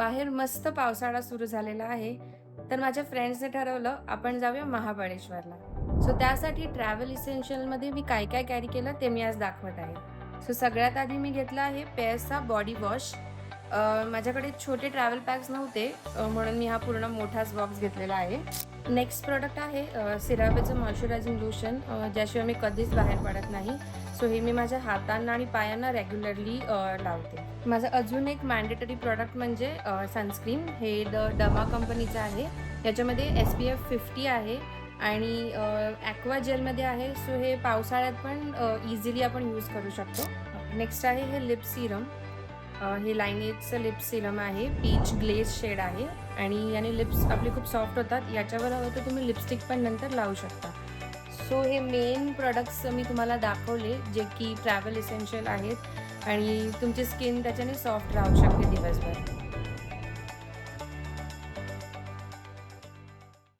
बाहेर मस्त पावसाळा सुरू झालेला आहे तर माझ्या फ्रेंड्सने ठरवलं आपण जाऊया महाबळेश्वरला. सो त्यासाठी ट्रॅव्हल इसेन्शियलमध्ये मी काय काय कॅरी केलं ते मी आज दाखवत आहे. सो सगळ्यात आधी मी घेतला आहे पेअर्सचा बॉडी वॉश माझ्याकडे छोटे ट्रॅव्हल पॅक्स नव्हते म्हणून मी हा पूर्ण मोठाच बॉक्स घेतलेला आहे. नेक्स्ट प्रोडक्ट आहे सिरावेचं मॉइश्चरायझिंग लोशन ज्याशिवाय मी कधीच बाहेर पडत नाही. सो हे मी माझ्या हातांना आणि पायांना रेग्युलरली लावते. माझं अजून एक मॅन्डेटरी प्रॉडक्ट म्हणजे सनस्क्रीन हे द डमा कंपनीचं आहे. याच्यामध्ये एस पी एफ फिफ्टी आहे आणि ॲक्वा जेलमध्ये आहे. सो हे पावसाळ्यात पण इझिली आपण यूज करू शकतो. नेक्स्ट आहे हे लिप सिरम हे लायनेजचं लिप सिरम आहे. पीच ग्लेज शेड आहे. आणि याने लिप्स आपले खूप सॉफ्ट होतात. याच्यावर हवं तर तुम्ही लिपस्टिक पण नंतर लावू शकता. सो हे मेन प्रोडक्ट्स मी तुम्हाला दाखवले जे की ट्रॅव्हल इसेन्शियल आहेत आणि तुमची स्किन त्याच्याने सॉफ्ट राहू शकते दिवसभर.